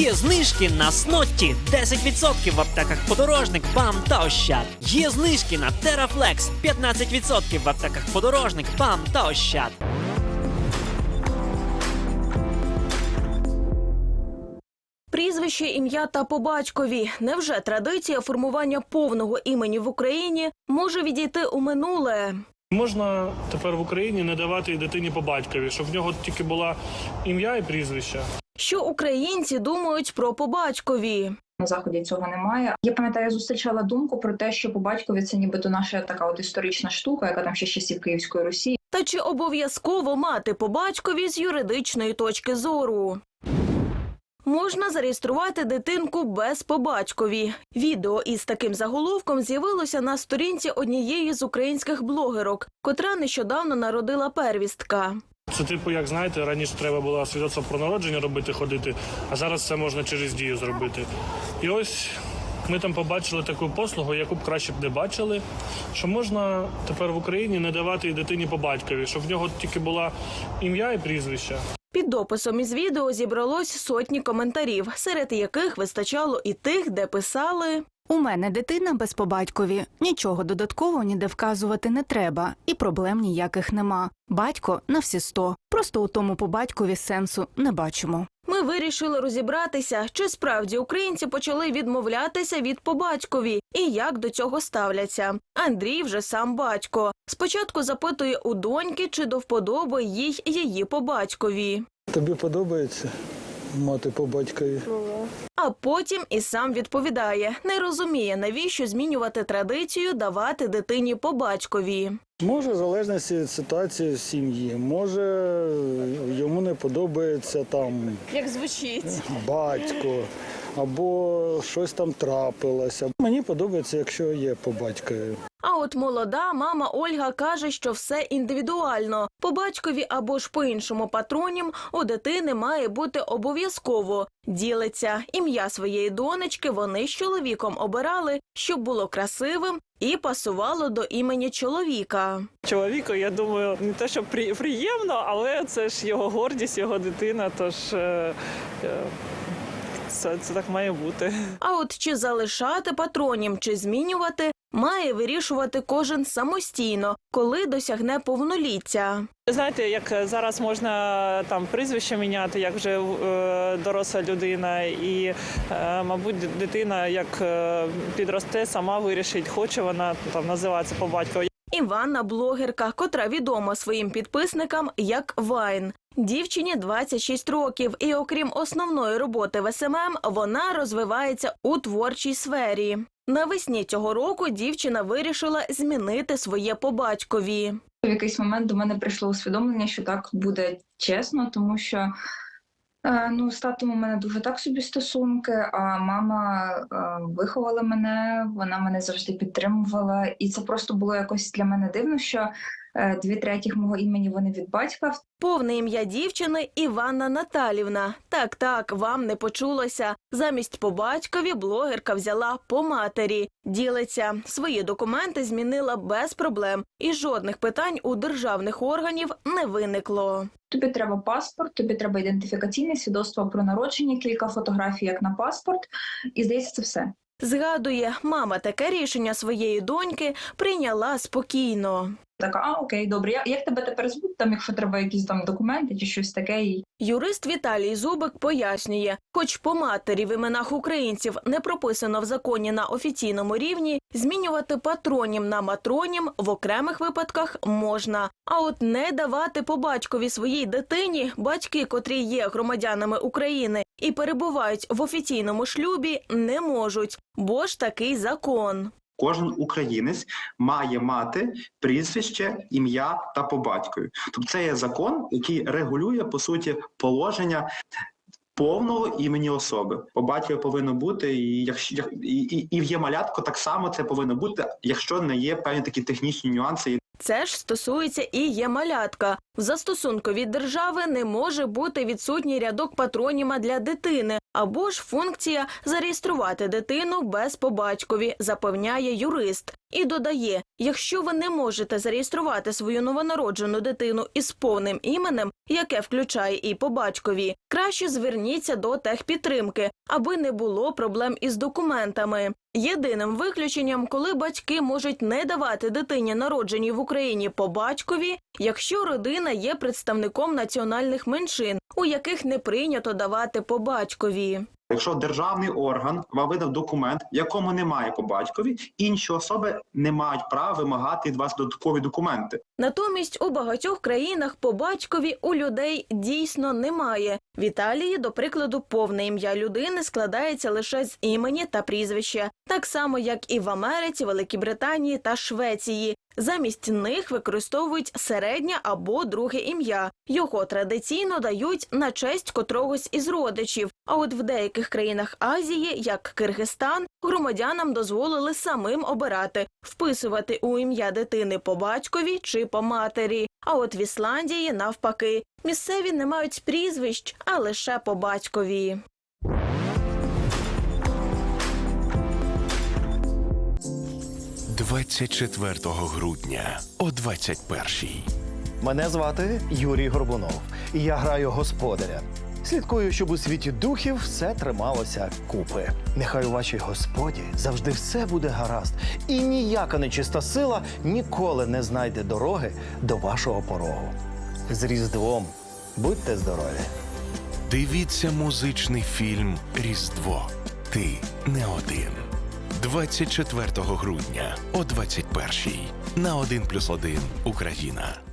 Є знижки на снотті 10% в аптеках подорожник, ПАМ та Ощад. Є знижки на Терафлекс 15% в аптеках подорожник, ПАМ та Ощад. Прізвище, ім'я та по батькові. Невже традиція формування повного імені в Україні може відійти у минуле? Можна тепер в Україні не давати дитині по батькові, щоб в нього тільки була ім'я і прізвище. Що українці думають про по батькові? На заході цього немає. Я пам'ятаю, я зустрічала думку про те, що по батькові це нібито наша така от історична штука, яка там ще часів Київської Русі. Та чи обов'язково мати по батькові з юридичної точки зору? Можна зареєструвати дитинку без по батькові. Відео із таким заголовком з'явилося на сторінці однієї з українських блогерок, котра нещодавно народила первістка. Це типу, як знаєте, раніше треба було свідоцтво про народження робити, ходити, а зараз це можна через дію зробити. І ось ми там побачили таку послугу, яку б краще б не бачили, що можна тепер в Україні не давати дитині по батькові, щоб в нього тільки була ім'я і прізвище. Під дописом із відео зібралось сотні коментарів, серед яких вистачало і тих, де писали У мене дитина без побатькові. Нічого додатково ніде вказувати не треба, і проблем ніяких нема. Батько на всі сто. Просто у тому побатькові сенсу не бачимо. Ми вирішили розібратися, чи справді українці почали відмовлятися від побатькові і як до цього ставляться. Андрій вже сам батько. Спочатку запитує у доньки, чи до вподоби їй її побатькові. Тобі подобається мати по батькові? А потім і сам відповідає, не розуміє, навіщо змінювати традицію давати дитині по батькові. Може, в залежності від ситуації в сім'ї. Може, йому не подобається там Як звучить? батько, або щось там трапилося. Мені подобається, якщо є по батькові. А от молода мама Ольга каже, що все індивідуально. По батькові або ж по іншому патронім у дитини має бути обов'язково. Ділиться ім'я своєї донечки. Вони з чоловіком обирали, щоб було красивим і пасувало до імені чоловіка. чоловіку, я думаю, не те, що при- приємно, але це ж його гордість, його дитина. Тож е, е, це, це так має бути. А от чи залишати патронім, чи змінювати, має вирішувати кожен самостійно, коли досягне повноліття. Знаєте, як зараз можна там прізвище міняти, як вже е, доросла людина, і, е, мабуть, дитина як е, підросте, сама вирішить, хоче вона там називатися по батькові. Іванна блогерка, котра відома своїм підписникам як Вайн. Дівчині 26 років, і окрім основної роботи в СММ, вона розвивається у творчій сфері. Навесні цього року дівчина вирішила змінити своє по батькові. В якийсь момент до мене прийшло усвідомлення, що так буде чесно, тому що е, ну, з татом у мене дуже так собі стосунки, а мама е, виховала мене, вона мене завжди підтримувала. І це просто було якось для мене дивно, що дві третіх мого імені вони від батька. Повне ім'я дівчини Іванна Наталівна. Так, так, вам не почулося. Замість по батькові блогерка взяла по матері. Ділиться свої документи змінила без проблем, і жодних питань у державних органів не виникло. Тобі треба паспорт, тобі треба ідентифікаційне свідоцтво про народження, кілька фотографій як на паспорт, і здається, це все. Згадує, мама таке рішення своєї доньки прийняла спокійно. Така, а окей, добре. Я- Як тебе тепер звуть? Там, якщо треба якісь там документи чи щось таке, Юрист Віталій Зубик пояснює, хоч по матері в іменах українців не прописано в законі на офіційному рівні, змінювати патронім на матронім в окремих випадках можна. А от не давати по батькові своїй дитині батьки, котрі є громадянами України і перебувають в офіційному шлюбі, не можуть, бо ж такий закон. Кожен українець має мати прізвище, ім'я та по батькові. Тобто це є закон, який регулює по суті положення повного імені особи. По батькові повинно бути, і якщо і, і, і в є малятко, так само це повинно бути, якщо не є певні такі технічні нюанси. Це ж стосується і є малятка. В застосунку від держави не може бути відсутній рядок патроніма для дитини або ж функція зареєструвати дитину без по батькові, запевняє юрист. І додає: якщо ви не можете зареєструвати свою новонароджену дитину із повним іменем, яке включає і по батькові, краще зверніться до техпідтримки, аби не було проблем із документами. Єдиним виключенням, коли батьки можуть не давати дитині народженій в Україні по батькові, якщо родина є представником національних меншин, у яких не прийнято давати по батькові. Якщо державний орган вам видав документ, якому немає по батькові, інші особи не мають права вимагати від вас додаткові документи. Натомість у багатьох країнах по батькові у людей дійсно немає. В Італії, до прикладу, повне ім'я людини складається лише з імені та прізвища, так само як і в Америці, Великій Британії та Швеції. Замість них використовують середнє або друге ім'я. Його традиційно дають на честь котрогось із родичів. А от в деяких країнах Азії, як Киргизстан, громадянам дозволили самим обирати вписувати у ім'я дитини по батькові чи по матері. А от в Ісландії навпаки місцеві не мають прізвищ, а лише по батькові. – 24 грудня о 21-й. Мене звати Юрій Горбунов, і я граю господаря. Слідкую, щоб у світі духів все трималося купи. Нехай у вашій господі завжди все буде гаразд, і ніяка нечиста сила ніколи не знайде дороги до вашого порогу. З Різдвом будьте здорові! Дивіться музичний фільм Різдво. Ти не один. 24 грудня о 21-й на 1+,1 Україна.